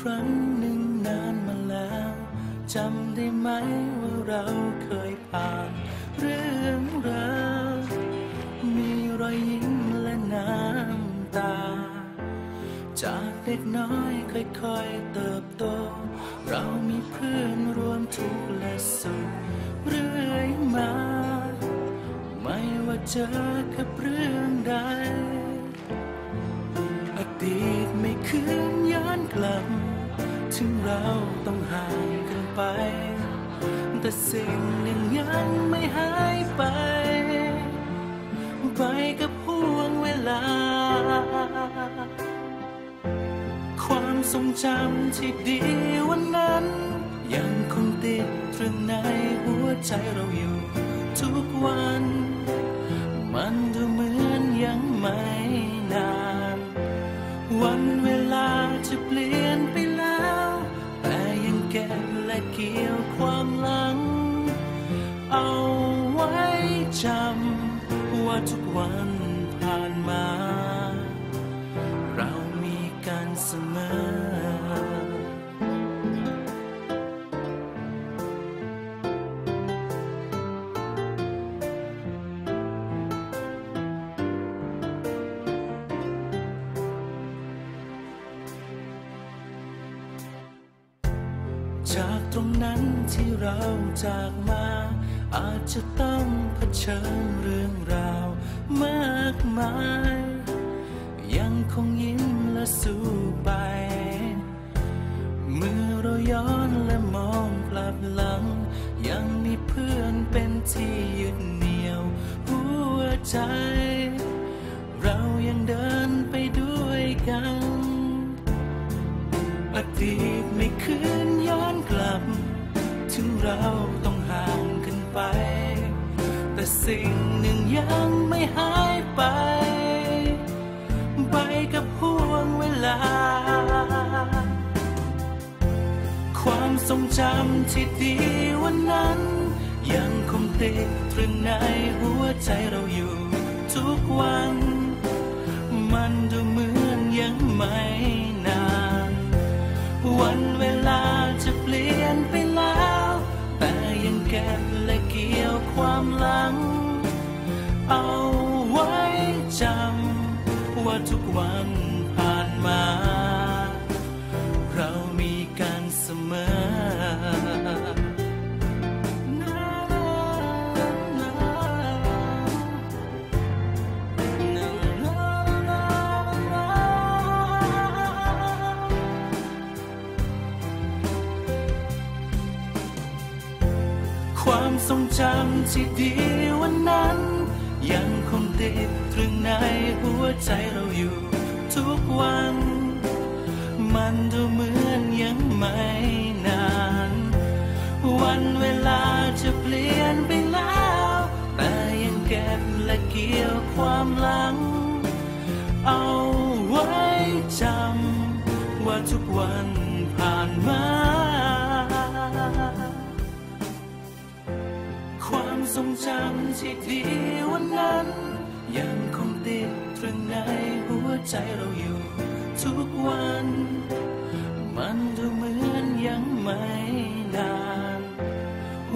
ครั้งหนึ่งนานมาแล้วจำได้ไหมว่าเราเคยผ่าน เรื่องราวมีรอยยิ้มและน้ำตา จากเด็กน้อยค่อยๆเติบโต เรามีเพื่อนรวมทุกข์และสุขเรื่อยมา ไม่ว่าเจอกับเรื่องใดอดีตไม่คืนย้อนกลับ ถึงเราต้องห่างกันไป แต่สิ่งหนึ่งยังไม่หายไป ไปกับห่วงเวลา ความทรงจำที่ดีวันนั้น ยังคงติดตรึงในหัวใจเราอยู่ ทุกวัน มันดูเหมือนยังไม่ วันผ่านมา เรามีกันเสมอจากตรงนั้นที่เราจากมา อาจจะต้องเผชิญ มายยังคงยิ้มและสู้ไป เมื่อเราย้อนและมองกลับหลัง ยังมีเพื่อนเป็นที่ยึดเหนี่ยว หัวใจ เรายังเดินไปด้วยกัน อดีตไม่คืนย้อนกลับ ถึงเราต้องห่างกันไป แต่สิ่งหนึ่งยังไม่หาย ไป ไปกับห่วงเวลา ความทรงจำที่ดีวันนั้น ยังคงติดตรึงในหัวใจเราอยู่ทุกวัน มันดูเหมือนยังไม่นาน วันเวลาจะเปลี่ยนไปแล้ว แต่ยังเก็บและเกี่ยวความหลัง ทุกวันผ่านมา เรามีกันเสมอความทรงจำที่ดีวันนั้น ยังคงติดตรึงในหัวใจเราอยู่ ทุกวัน มันดูเหมือนยังไม่นาน วันเวลาจะเปลี่ยนไปแล้ว แต่ยังเก็บและเกี่ยวความหลัง เอาไว้จำว่าทุกวันผ่านมาความทรงจำที่ดี นนั้น ยังคงติดตรึงในหัวใจเราอยู่ ทุกวัน มันดูเหมือนยังไม่นาน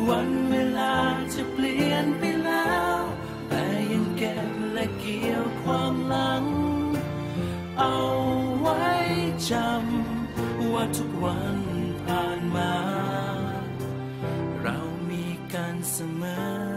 วันเวลาจะเปลี่ยนไปแล้ว แต่ยังเก็บและเกี่ยวความหลัง เอาไว้จำว่าทุกวันผ่านมา เรามีกันเสมอ